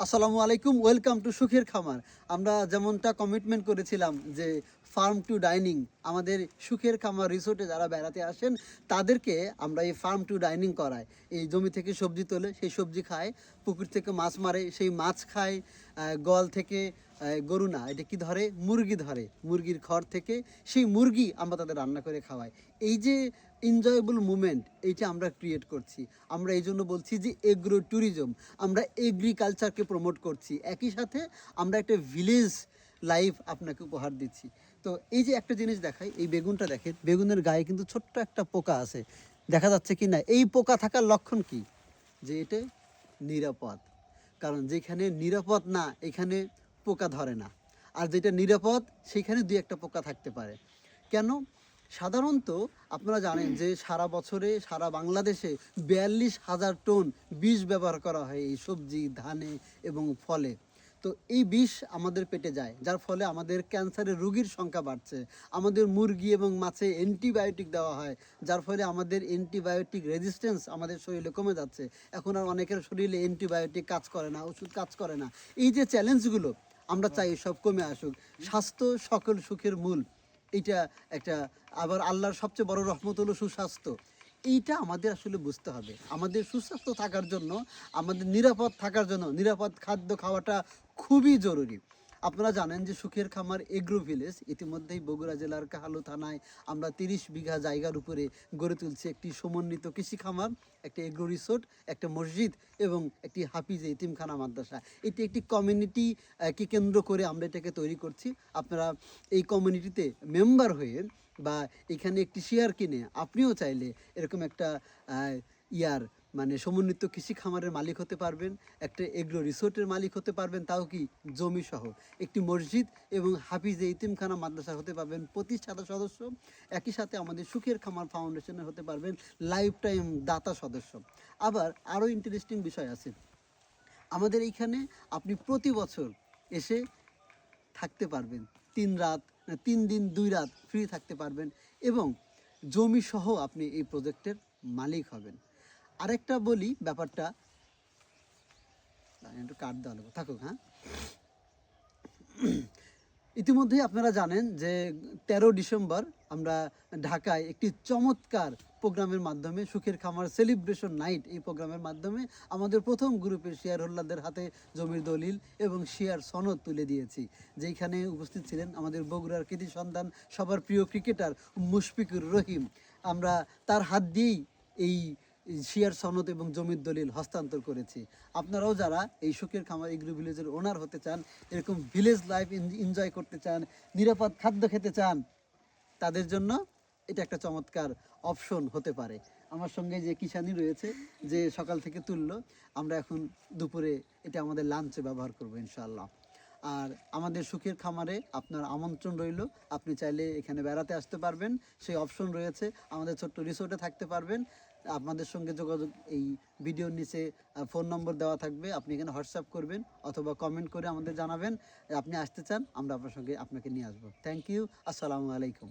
আসসালামু আলাইকুম welcome to সুখের খামার। আমরা যেমনটা কমিটমেন্ট করেছিলাম যে ফার্ম টু ডাইনিং, আমাদের সুখের খামার রিসোর্টে যারা বেড়াতে আসেন, তাদেরকে আমরা এই ফার্ম টু ডাইনিং করাই। এই জমি থেকে সবজি তোলে, সেই সবজি খায়, পুকুর থেকে মাছ মারে, সেই মাছ খায় গল থেকে গরু না, এটা কি ধরে? মুরগি ধরে। মুরগির খড় থেকে সেই মুরগি আমরা তাদের রান্না করে খাওয়াই। এই যে এনজয়েবল মুমেন্ট এইটা আমরা ক্রিয়েট করছি। আমরা এই জন্য বলছি যে এগ্রো ট্যুরিজম আমরা এগ্রিকালচারকে প্রমোট করছি। একই সাথে আমরা একটা ভিলেজ লাইফ আপনাকে উপহার দিচ্ছি। তো এই যে একটা জিনিস দেখাই, এই বেগুনটা দেখেন, বেগুনের গায়ে কিন্তু ছোট্ট একটা পোকা আছে। দেখা যাচ্ছে কি না, এই পোকা থাকার লক্ষণ কি? যে এটা নিরাপদ। কারণ যেখানে নিরাপদ না, এখানে পোকা ধরে না। আর যেটা নিরাপদ, সেখানে দুই একটা পোকা থাকতে পারে। কেন? সাধারণত আপনারা জানেন যে সারা বছরে, সারা বাংলাদেশে বিয়াল্লিশ হাজার টন বিষ ব্যবহার করা হয় এই সবজি, ধানে এবং ফলে। তো এই বিষ আমাদের পেটে যায়, যার ফলে আমাদের ক্যান্সারের রোগীর সংখ্যা বাড়ছে। আমাদের মুরগি এবং মাছে অ্যান্টিবায়োটিক দেওয়া হয়, যার ফলে আমাদের অ্যান্টিবায়োটিক রেজিস্ট্যান্স আমাদের শরীরে কমে যাচ্ছে। এখন আর অনেকের শরীরে অ্যান্টিবায়োটিক কাজ করে না, ওষুধ কাজ করে না। এই যে চ্যালেঞ্জগুলো, আমরা চাই সব কমে আসুক। স্বাস্থ্য সকল সুখের মূল। এটা একটা, আবার আল্লাহর সবচেয়ে বড় রহমত হলো সুস্বাস্থ্য। এইটা আমাদের আসলে বুঝতে হবে। আমাদের সুস্বাস্থ্য থাকার জন্য, আমাদের নিরাপদ থাকার জন্য, নিরাপদ খাদ্য খাওয়াটা খুবই জরুরি। আপনারা জানেন যে সুখের খামার এগ্রো ভিলেজ, ইতিমধ্যেই বগুড়া জেলার কাহালু থানায় আমরা তিরিশ বিঘা জায়গার উপরে গড়ে তুলছি একটি সমন্বিত কৃষি খামার, একটা এগ্রো রিসোর্ট, একটা মসজিদ এবং একটি হাফিজ ইতিমখানা মাদ্রাসা। এটি একটি কমিউনিটি কে কেন্দ্র করে আমরা এটাকে তৈরি করছি। আপনারা এই কমিউনিটিতে মেম্বার হয়ে বা এখানে একটি শেয়ার কিনে আপনিও চাইলে এরকম একটা ইয়ার মানে সমন্বিত কৃষি খামারের মালিক হতে পারবেন, একটা এগ্রো রিসোর্টের মালিক হতে পারবেন, তাও কি জমি সহ। একটি মসজিদ এবং হাফিজে ইতিমখানা মাদ্রাসা হতে পারবেন, প্রতিষ্ঠাতা সদস্য, একই সাথে আমাদের সুখের খামার ফাউন্ডেশনের হতে পারবেন লাইফ টাইম দাতা সদস্য। আবার আরও ইন্টারেস্টিং বিষয় আছে। আমাদের এইখানে আপনি প্রতি বছর এসে থাকতে পারবেন, তিন রাত তিন দিন, দুই রাত ফ্রি থাকতে পারবেন এবং জমি সহ আপনি এই প্রজেক্টের মালিক হবেন। আরেকটা বলি ব্যাপারটা। একটু কাট দেওয়া থাকুক হ্যাঁ? ইতিমধ্যেই আপনারা জানেন যে তেরো ডিসেম্বর আমরা ঢাকায় একটি চমৎকার প্রোগ্রামের মাধ্যমে সুখের খামার সেলিব্রেশন নাইট এই প্রোগ্রামের মাধ্যমে আমাদের প্রথম গ্রুপের শেয়ার হোল্ডারদের হাতে জমির দলিল এবং শেয়ার সনদ তুলে দিয়েছি। যেখানে উপস্থিত ছিলেন আমাদের বগুড়ার কৃতি সন্তান, সবার প্রিয় ক্রিকেটার মুশফিকুর রহিম। আমরা তার হাত দিয়েই এই শেয়ার সনদ এবং জমির দলিল হস্তান্তর করেছি। আপনারাও যারা এই সুখের খামার এগ্রো ভিলেজের ওনার হতে চান, এরকম ভিলেজ লাইফ এনজয় করতে চান, নিরাপদ খাদ্য খেতে চান, তাদের জন্য এটা একটা চমৎকার অপশন হতে পারে। আমার সঙ্গে যে কিষানি রয়েছে, যে সকাল থেকে তুললো, আমরা এখন দুপুরে এটা আমাদের লাঞ্চে ব্যবহার করব, ইনশাআল্লাহ। আর আমাদের সুখের খামারে আপনার আমন্ত্রণ রইল। আপনি চাইলে এখানে বেড়াতে আসতে পারবেন, সেই অপশন রয়েছে। আমাদের ছোট্ট রিসোর্টে থাকতে পারবেন। আপনাদের সঙ্গে যোগাযোগ, এই ভিডিওর নিচে ফোন নম্বর দেওয়া থাকবে। আপনি এখানে হোয়াটসঅ্যাপ করবেন অথবা কমেন্ট করে আমাদের জানাবেন। আপনি আসতে চান, আমরা আপনার সঙ্গে আপনাকে নিয়ে আসব। থ্যাংক ইউ আসসালামু আলাইকুম।